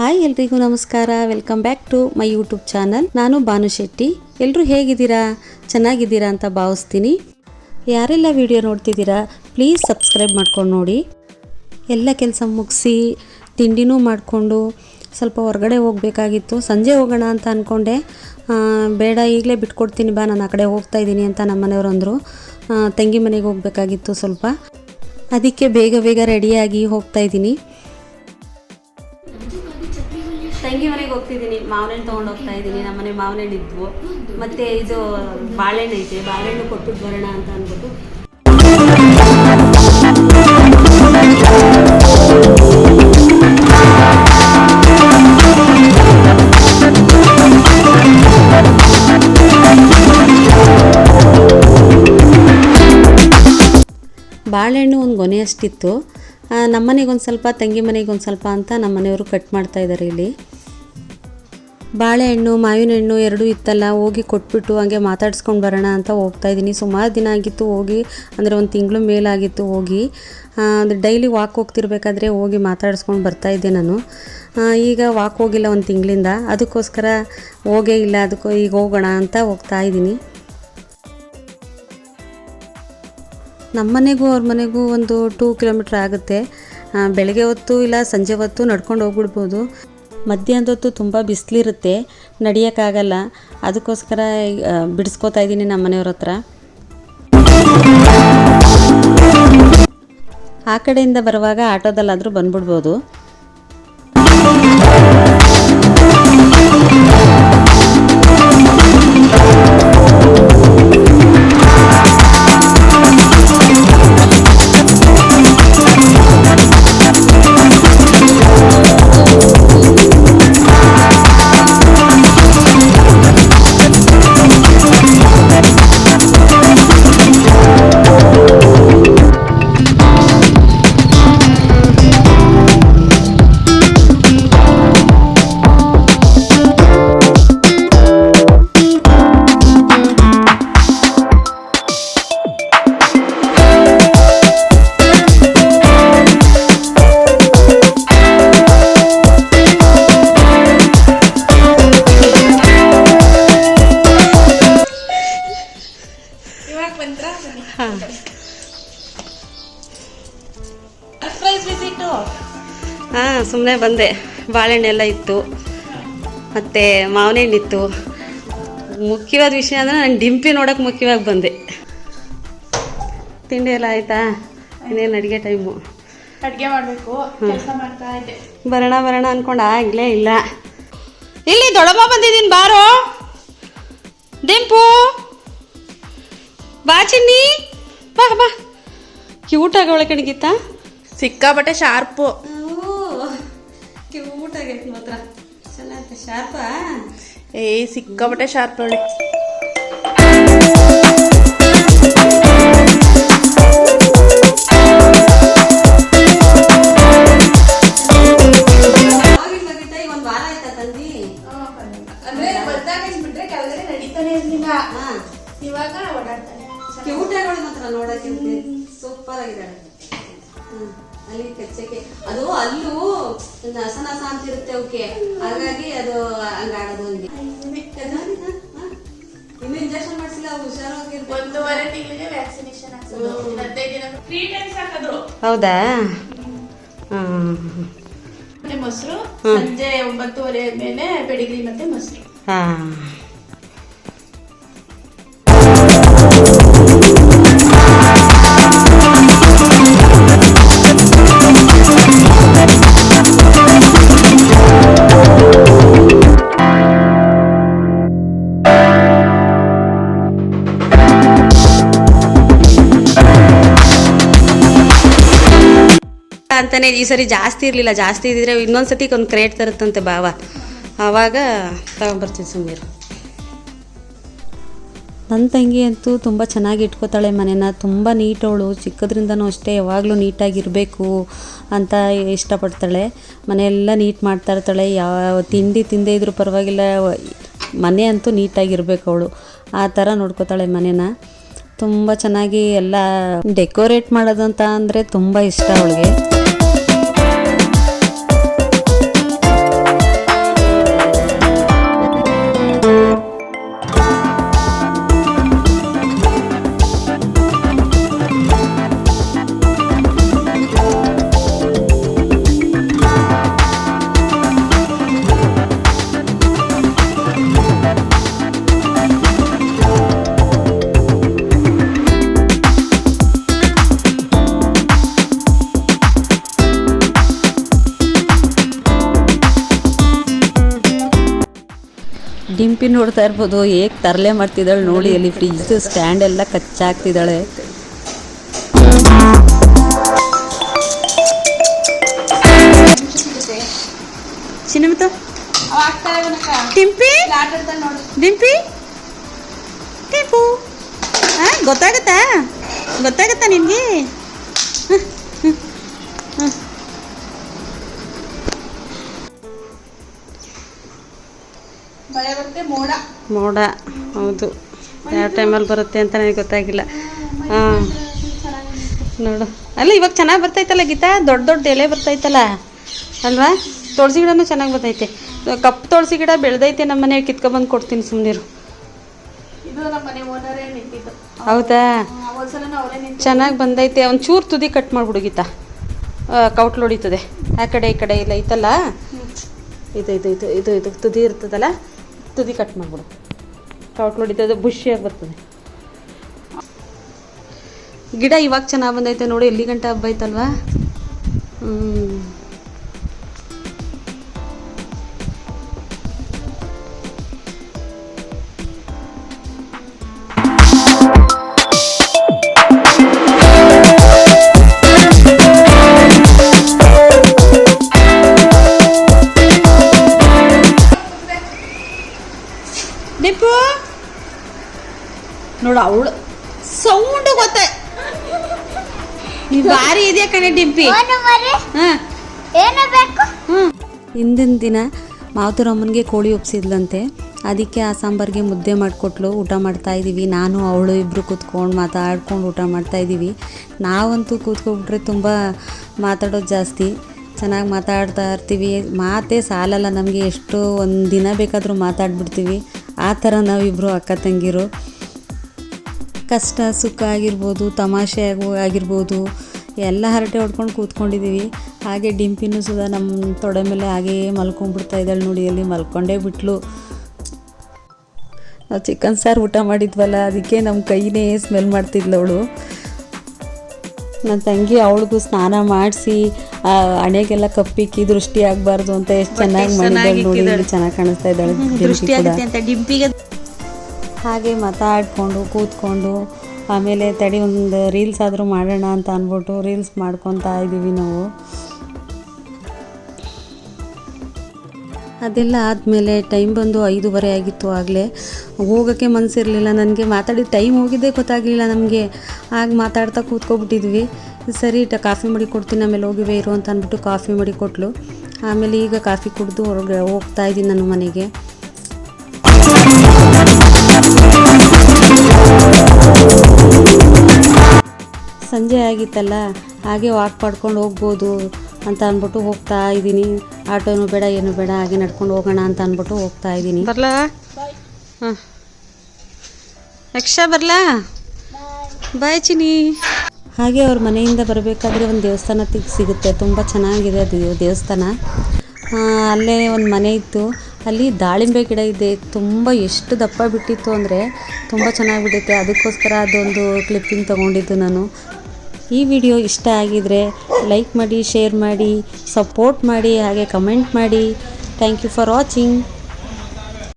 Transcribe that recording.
Hi ಎಲ್ರಿಗೂ ನಮಸ್ಕಾರ. Welcome back to my YouTube channel ನಾನು ಭಾನು ಶೆಟ್ಟಿ. ಎಲ್ಲರೂ ಹೇಗಿದ್ದೀರಾ? ಚೆನ್ನಾಗಿದ್ದೀರಾ ಅಂತ ಭಾವಿಸ್ತೀನಿ. ಯಾರೆಲ್ಲ ವಿಡಿಯೋ ನೋಡ್ತಿದ್ದೀರಾ ಪ್ಲೀಸ್ ಸಬ್ಸ್ಕ್ರೈಬ್ ಮಾಡ್ಕೊಂಡು ನೋಡಿ. ಎಲ್ಲ ಕೆಲಸ ಮುಗಿಸಿ, ತಿಂಡಿನೂ ಮಾಡಿಕೊಂಡು ಸ್ವಲ್ಪ ಹೊರಗಡೆ ಹೋಗಬೇಕಾಗಿತ್ತು. ಸಂಜೆ ಹೋಗೋಣ ಅಂತ ಅಂದ್ಕೊಂಡೆ ಬೇಡ, ಈಗಲೇ ಬಿಟ್ಕೊಡ್ತೀನಿ ಬಾ, ನಾನು ಆ ಕಡೆ ಹೋಗ್ತಾ ಇದ್ದೀನಿ ಅಂತ ನಮ್ಮ ಮನೆಯವರು ಅಂದರು ತಂಗಿ ಮನೆಗೆ ಹೋಗಬೇಕಾಗಿತ್ತು ಸ್ವಲ್ಪ. ಅದಕ್ಕೆ ಬೇಗ ಬೇಗ ರೆಡಿಯಾಗಿ ಹೋಗ್ತಾ ಇದ್ದೀನಿ. ತಂಗಿ ಮನೆಗೆ ಹೋಗ್ತಿದ್ದೀನಿ. ಮಾವನಣ್ಣು ತೊಗೊಂಡು ಹೋಗ್ತಾ ಇದ್ದೀನಿ. ನಮ್ಮ ಮನೆ ಮಾವಿನ ಹಣ್ಣು ಇದ್ವು ಮತ್ತೆ ಇದು ಬಾಳೆಹಣ್ಣು ಐತೆ. ಬಾಳೆಹಣ್ಣು ಕೊಟ್ಟು ಬರೋಣ ಅಂತ ಅಂದ್ಬಿಟ್ಟು. ಬಾಳೆಹಣ್ಣು ಒಂದು ಗೊನೆ ಅಷ್ಟಿತ್ತು ನಮ್ಮ ಮನೆಗೆ ಒಂದು ಸ್ವಲ್ಪ ತಂಗಿ ಮನೆಗೆ ಒಂದು ಸ್ವಲ್ಪ ಅಂತ ನಮ್ಮ ಮನೆಯವರು ಕಟ್ ಮಾಡ್ತಾ ಇದ್ದಾರೆ ಇಲ್ಲಿ. ಬಾಳೆಹಣ್ಣು ಮಾವಿನ ಹಣ್ಣು ಎರಡೂ ಇತ್ತಲ್ಲ, ಹೋಗಿ ಕೊಟ್ಬಿಟ್ಟು ಹಂಗೆ ಮಾತಾಡ್ಸ್ಕೊಂಡು ಬರೋಣ ಅಂತ ಹೋಗ್ತಾ ಇದ್ದೀನಿ. ಸುಮಾರು ದಿನ ಆಗಿತ್ತು ಹೋಗಿ, ಅಂದರೆ ಒಂದು ತಿಂಗಳು ಮೇಲಾಗಿತ್ತು ಹೋಗಿ. ಅಂದರೆ ಡೈಲಿ ವಾಕ್ ಹೋಗ್ತಿರ್ಬೇಕಾದ್ರೆ ಹೋಗಿ ಮಾತಾಡಿಸ್ಕೊಂಡು ಬರ್ತಾ ಇದ್ದೆ ನಾನು. ಈಗ ವಾಕ್ ಹೋಗಿಲ್ಲ ಒಂದು ತಿಂಗಳಿಂದ. ಅದಕ್ಕೋಸ್ಕರ ಹೋಗೇ ಇಲ್ಲ, ಅದಕ್ಕೂ ಈಗ ಹೋಗೋಣ ಅಂತ ಹೋಗ್ತಾ ಇದ್ದೀನಿ. ನಮ್ಮ ಮನೆಗೂ ಅವ್ರ ಮನೆಗೂ ಒಂದು ಟೂ ಕಿಲೋಮೀಟ್ರ್ ಆಗುತ್ತೆ. ಬೆಳಗ್ಗೆ ಹೊತ್ತು ಇಲ್ಲ, ಸಂಜೆ ಹೊತ್ತು ನಡ್ಕೊಂಡು ಹೋಗ್ಬಿಡ್ಬೋದು. ಮಧ್ಯಾಹ್ನದ ಹೊತ್ತು ತುಂಬ ಬಿಸಿಲಿರುತ್ತೆ, ನಡೆಯೋಕ್ಕಾಗಲ್ಲ. ಅದಕ್ಕೋಸ್ಕರ ಬಿಡಿಸ್ಕೊತಾ ಇದ್ದೀನಿ ನಮ್ಮ ಮನೆಯವ್ರ ಹತ್ರ. ಆ ಕಡೆಯಿಂದ ಬರುವಾಗ ಆಟೋದಲ್ಲಾದರೂ ಬಂದ್ಬಿಡ್ಬೋದು. ಇವಾಗ ಬಂದ್ರ ಹಾಂ ಸರ್ಪ್ರೈಸ್ ವಿಸಿಟು ಹಾಂ ಸುಮ್ಮನೆ ಬಂದೆ. ಬಾಳೆಹಣ್ಣೆಲ್ಲ ಇತ್ತು. ಮತ್ತು ಮಾವಿನ ಇತ್ತು ಮುಖ್ಯವಾದ ವಿಷಯ ಅಂದರೆ ನಾನು ಡಿಂಪಿ ನೋಡೋಕೆ ಮುಖ್ಯವಾಗಿ ಬಂದೆ. ತಿಂಡಿ ಎಲ್ಲ ಆಯಿತಾ? ಇನ್ನೇನು ಅಡುಗೆ ಟೈಮು ಅಡುಗೆ ಮಾಡಬೇಕು. ಕೆಲಸ ಮಾಡ್ತಾ ಇದ್ದೆ. ಬರೋಣ ಬರೋಣ ಅಂದ್ಕೊಂಡು ಆಗಲೇ ಇಲ್ಲ. ಇಲ್ಲಿ ದೊಡ್ಡಮ್ಮ ಬಂದಿದ್ದೀನಿ ಬಾರೋ. ದಿಂಪು ಬಾ ಚಿನ್ನಿ. ಬಾ ಬಾ. ಕ್ಯೂಟ್ ಆಗವಳೆ ಕಣಗಿತ್ತ ಸಿಕ್ಕಾಪಟ್ಟೆ ಶಾರ್ಪು. ಕ್ಯೂಟ್ ಆಗೈತೆ ಮಾತ್ರ. ಚೆನ್ನಾಗಿ ಶಾರ್ಪಾ? ಏ ಸಿಕ್ಕಾಪಟ್ಟೆ ಶಾರ್ಪ್ ಅಂದ್ರೆ ಕೆಳಗಡೆ ನಡೀತಾನೆ ಇರ್ಲಿಲ್ಲ. ಇವಾಗ ಓಡಾಡ್ತಾನೆ. ಕ್ಯೂಟ್ ಊಟಗಳು ಮಾತ್ರ ನೋಡಕ್ಕೆ ಸೂಪರ್ ಆಗಿದ್ದಾಳೆ ಹ್ಮ್. ಅಲ್ಲಿ ಕೆಚ್ಚಕ್ಕೆ. ಅದು ಅಲ್ಲೂ ನಸನಸ ನಸ ಅಂತ ಇರುತ್ತೆ ಅವಕ್ಕೆ ಹಾಗಾಗಿ ಅದು ಹಂಗಾಡೋದು ಹಂಗೆ ಇನ್ನು ಇಂಜೆಕ್ಷನ್ ಮಾಡಿಸಿಲ್ಲ ಹುಷಾರಾಗಿರ್ಬೇಕು ಒಂದೂವರೆ ತಿಂಗಳಿಗೆ ವ್ಯಾಕ್ಸಿನೇಷನ್ ಹಾಕ್ಸೋದು ಇನ್ನು ಹದಿನೈದು ದಿನ. ತ್ರೀ ಟೈಮ್ಸ್ ಹಾಕಿದ್ರು. ಹೌದಾ? ಮೊಸರು. ಸಂಜೆ ಒಂಬತ್ತುವರೆ ಮೇಲೆ ಬೆಳಿಗ್ಗೆ ಮತ್ತೆ ಮೊಸರು. ಹಾಂ. ಅಂತಾನೆ ಈ ಸರಿ ಜಾಸ್ತಿ ಇರಲಿಲ್ಲ, ಜಾಸ್ತಿ ಇದ್ದಿದ್ರೆ ಇನ್ನೊಂದು ಸತಿ ಒಂದು ಕ್ರೇಟ್ ತರುತ್ತಂತೆ ಬಾವ ಆವಾಗ ತಗೊಂಬರ್ತೀನಿ ಸುಮ್ಮೀರು ನನ್ನ ತಂಗಿ ಅಂತೂ ತುಂಬ ಚೆನ್ನಾಗಿ ಇಟ್ಕೋತಾಳೆ ಮನೇನ, ತುಂಬ ನೀಟವಳು ಚಿಕ್ಕದ್ರಿಂದನೂ ಅಷ್ಟೇ ಯಾವಾಗಲೂ ನೀಟಾಗಿರಬೇಕು ಅಂತ ಇಷ್ಟಪಡ್ತಾಳೆ. ಮನೆಯೆಲ್ಲ ನೀಟ್ ಮಾಡ್ತಾ ಇರ್ತಾಳೆ, ಯಾವ ತಿಂಡಿ ತಿಂದೇ ಇದ್ರೂ ಪರವಾಗಿಲ್ಲ, ಮನೆ ಅಂತೂ ನೀಟಾಗಿರ್ಬೇಕು ಅವಳು. ಆ ಥರ ನೋಡ್ಕೋತಾಳೆ ಮನೇನ. ತುಂಬ ಚೆನ್ನಾಗಿ ಎಲ್ಲ ಡೆಕೋರೇಟ್ ಮಾಡೋದಂತ ಅಂದರೆ ತುಂಬ ಇಷ್ಟ ಅವಳಿಗೆ. ಡಿಂಪಿ ನೋಡ್ತಾ ಇರ್ಬೋದು, ಹೇಗೆ ತರಲೆ ಮಾಡ್ತಿದ್ದಾಳೆ ನೋಡಿ, ಅಲ್ಲಿ ಫ್ರಿಜ್ ಸ್ಟ್ಯಾಂಡ್ ಎಲ್ಲ ಕಚ್ಚಾಗ್ತಿದ್ದಾಳೆ. ಗೊತ್ತಾಗತ್ತ? ಗೊತ್ತಾಗತ್ತ ಡಿಂಪಿ ಟಿಂಪು ಹಾಂ. ಮೋಡ. ಹೌದು. ಯಾವ ಟೈಮಲ್ಲಿ ಬರುತ್ತೆ ಅಂತ ನನಗೆ ಗೊತ್ತಾಗಿಲ್ಲ. ಹಾಂ ನೋಡು. ಅಲ್ಲ ಇವಾಗ ಚೆನ್ನಾಗಿ ಬರ್ತೈತಲ್ಲ ಗೀತಾ? ದೊಡ್ಡ ದೊಡ್ಡ ಎಲೆ ಬರ್ತೈತಲ್ಲ. ಅಲ್ವಾ? ತುಳಸಿ ಗಿಡನೂ ಚೆನ್ನಾಗಿ ಬರ್ತೈತೆ. ಕಪ್ಪು ತುಳಸಿ ಗಿಡ ಬೆಳೆದೈತೆ ನಮ್ಮ ಮನೆ ಕಿತ್ಕೊಬಂದು ಕೊಡ್ತೀನಿ ಸುಮ್ಮನಿರು ಹೌದಾ? ಚೆನ್ನಾಗಿ ಬಂದೈತೆ. ಒಂದು ಚೂರು ತುದಿ ಕಟ್ ಮಾಡಿಬಿಡು ಗೀತಾ. ಕೌಟ್ಲು ಹೊಡಿತದೆ ಆ ಕಡೆ ಈ ಕಡೆ ಇಲ್ಲ ಐತಲ್ಲ? ಇದು ಇದು ಇದು ಇದು ಇದು ತುದಿ ಇರ್ತದಲ್ಲ? ತುದಿ ಕಟ್ ಮಾಡಿಬಿಡು. ಕೌಟ್ಲು ಹೊಡಿತದೆ ಬುಷಿಯಾಗಿ ಬರ್ತದೆ. ಗಿಡ ಇವಾಗ ಚೆನ್ನಾಗಿ ಬಂದೈತೆ ನೋಡಿ, ಎಲ್ಲಿ ಗಂಟೆ ಹಬ್ಬ ಐತಲ್ವಾ? ಹ್ಞೂ ನೋಡು ಅವಳು. ಸೌಂಡ್ ಗೊತ್ತ. ಭಾರಿ ಇದೆಯಾ ಕಣೆ ಡಿಂಪಿ? ಹಾಂ. ಏನು ಬೇಕು? ಹಿಂದಿನ ದಿನ ಮಾವತರಮ್ಮನಿಗೆ ಕೋಳಿ ಒಪ್ಸಿದ್ಲಂತೆ. ಅದಕ್ಕೆ ಆ ಸಾಂಬಾರಿಗೆ ಮುದ್ದೆ ಮಾಡಿಕೊಟ್ಲು ಊಟ ಮಾಡ್ತಾ ಇದ್ದೀವಿ. ನಾನು ಅವಳು ಇಬ್ಬರು ಕೂತ್ಕೊಂಡು ಮಾತಾಡ್ಕೊಂಡು ಊಟ ಮಾಡ್ತಾ ಇದ್ದೀವಿ. ನಾವಂತೂ ಕೂತ್ಕೊಬಿಟ್ರೆ ತುಂಬ ಮಾತಾಡೋದು ಜಾಸ್ತಿ. ಚೆನ್ನಾಗಿ ಮಾತಾಡ್ತಾ ಇರ್ತೀವಿ. ಮಾತೇ ಸಾಲಲ್ಲ ನಮಗೆ. ಎಷ್ಟು ಒಂದು ದಿನ ಬೇಕಾದರೂ ಮಾತಾಡ್ಬಿಡ್ತೀವಿ. ಆ ಥರ ನಾವಿಬ್ಬರು ಅಕ್ಕ ತಂಗಿರು. ಕಷ್ಟ ಸುಖ ಆಗಿರ್ಬೋದು ತಮಾಷೆ ಆಗು ಆಗಿರ್ಬೋದು ಎಲ್ಲ ಹರಟೆ ಹೊಡ್ಕೊಂಡು ಕೂತ್ಕೊಂಡಿದ್ದೀವಿ ಹಾಗೆ ಡಿಂಪಿನೂ ಸುದ ನಮ್ಮ ತೊಡೆ ಮೇಲೆ ಹಾಗೇ ಮಲ್ಕೊಂಡ್ಬಿಡ್ತಾ ಇದ್ದಾಳೆ ನೋಡಿ ಅಲ್ಲಿ ಮಲ್ಕೊಂಡೇ ಬಿಟ್ಲು. ನಾವು ಚಿಕನ್ ಸಾರು ಊಟ ಮಾಡಿದ್ವಲ್ಲ ಅದಕ್ಕೆ ನಮ್ಮ ಕೈನೇ ಸ್ಮೆಲ್ ಮಾಡ್ತಿದ್ಲು ಅವಳು. ನನ್ನ ತಂಗಿ ಅವಳಿಗೂ ಸ್ನಾನ ಮಾಡಿಸಿ ಹಣೆಗೆಲ್ಲ ಕಪ್ಪಿಕ್ಕಿ ದೃಷ್ಟಿ ಆಗಬಾರ್ದು ಅಂತ ಎಷ್ಟು ಚೆನ್ನಾಗಿ ಮಾಡಿದ್ದಾಳೆ ನೋಡಿ ಚೆನ್ನಾಗಿ ಕಾಣಿಸ್ತಾ ಇದ್ದಾಳೆ ಹಾಗೆ ಮಾತಾಡಿಕೊಂಡು, ಕೂತ್ಕೊಂಡು, ಆಮೇಲೆ ತಡಿ ಒಂದು ರೀಲ್ಸ್ ಆದರೂ ಮಾಡೋಣ ಅಂತ ಅಂದ್ಬಿಟ್ಟು ರೀಲ್ಸ್ ಮಾಡ್ಕೊತಾ ಇದ್ದೀವಿ ನಾವು. ಅದೆಲ್ಲ ಆದಮೇಲೆ ಟೈಮ್ ಬಂದು ಐದೂವರೆ ಆಗಿತ್ತು ಆಗಲೇ. ಹೋಗೋಕ್ಕೆ ಮನಸ್ಸಿರಲಿಲ್ಲ ನನಗೆ ಮಾತಾಡಿದ ಟೈಮ್ ಹೋಗಿದ್ದೇ ಗೊತ್ತಾಗಲಿಲ್ಲ ನಮಗೆ. ಆಗ ಮಾತಾಡ್ತಾ ಕೂತ್ಕೊಬಿಟ್ಟಿದ್ವಿ. ಸರಿ ಇಟ್ಟ ಕಾಫಿ ಮಾಡಿ ಕೊಡ್ತೀನಿ, ಆಮೇಲೆ ಹೋಗಿವೆ, ಇರು ಅಂತ ಅಂದ್ಬಿಟ್ಟು ಕಾಫಿ ಮಾಡಿ ಕೊಟ್ಲು. ಆಮೇಲೆ ಈಗ ಕಾಫಿ ಕುಡಿದು ಹೊರಗೆ ಹೋಗ್ತಾ ಇದ್ದೀನಿ ನಾನು ಮನೆಗೆ. ಸಂಜೆ ಆಗಿತ್ತಲ್ಲ ಹಾಗೆ ವಾಕ್ ಮಾಡ್ಕೊಂಡು ಹೋಗ್ಬೋದು ಅಂತ ಅಂದ್ಬಿಟ್ಟು ಹೋಗ್ತಾ ಇದ್ದೀನಿ. ಆಟೋನು ಬೇಡ ಏನು ಬೇಡ ಹಾಗೆ ನಡ್ಕೊಂಡು ಹೋಗೋಣ ಅಂತ ಅಂದ್ಬಿಟ್ಟು ಹೋಗ್ತಾ ಇದ್ದೀನಿ. ಬರ್ಲಾ? ಹಾಂ ಯಕ್ಷ ಬರ್ಲಾ? ಬಾಯ್ ಚಿನಿ ಹಾಗೆ ಅವ್ರ ಮನೆಯಿಂದ ಬರಬೇಕಾದ್ರೆ ಒಂದು ದೇವಸ್ಥಾನ ತಿಗ್ ಸಿಗುತ್ತೆ. ತುಂಬ ಚೆನ್ನಾಗಿದೆ ಅದು ದೇವಸ್ಥಾನ. ಅಲ್ಲೇ ಒಂದು ಮನೆ ಇತ್ತು. ಅಲ್ಲಿ ದಾಳಿಂಬೆ ಗಿಡ ಇದೆ. ತುಂಬ ಎಷ್ಟು ದಪ್ಪ ಬಿಟ್ಟಿತ್ತು ಅಂದರೆ ತುಂಬ ಚೆನ್ನಾಗಿ ಬಿಟ್ಟಿತ್ತು. ಅದಕ್ಕೋಸ್ಕರ ಅದೊಂದು ಕ್ಲಿಪ್ಪಿಂಗ್ ತೊಗೊಂಡಿದ್ದು ನಾನು. ಈ ವಿಡಿಯೋ ಇಷ್ಟ ಆಗಿದರೆ ಲೈಕ್ ಮಾಡಿ ಶೇರ್ ಮಾಡಿ ಸಪೋರ್ಟ್ ಮಾಡಿ, ಹಾಗೆ ಕಮೆಂಟ್ ಮಾಡಿ. Thank you for watching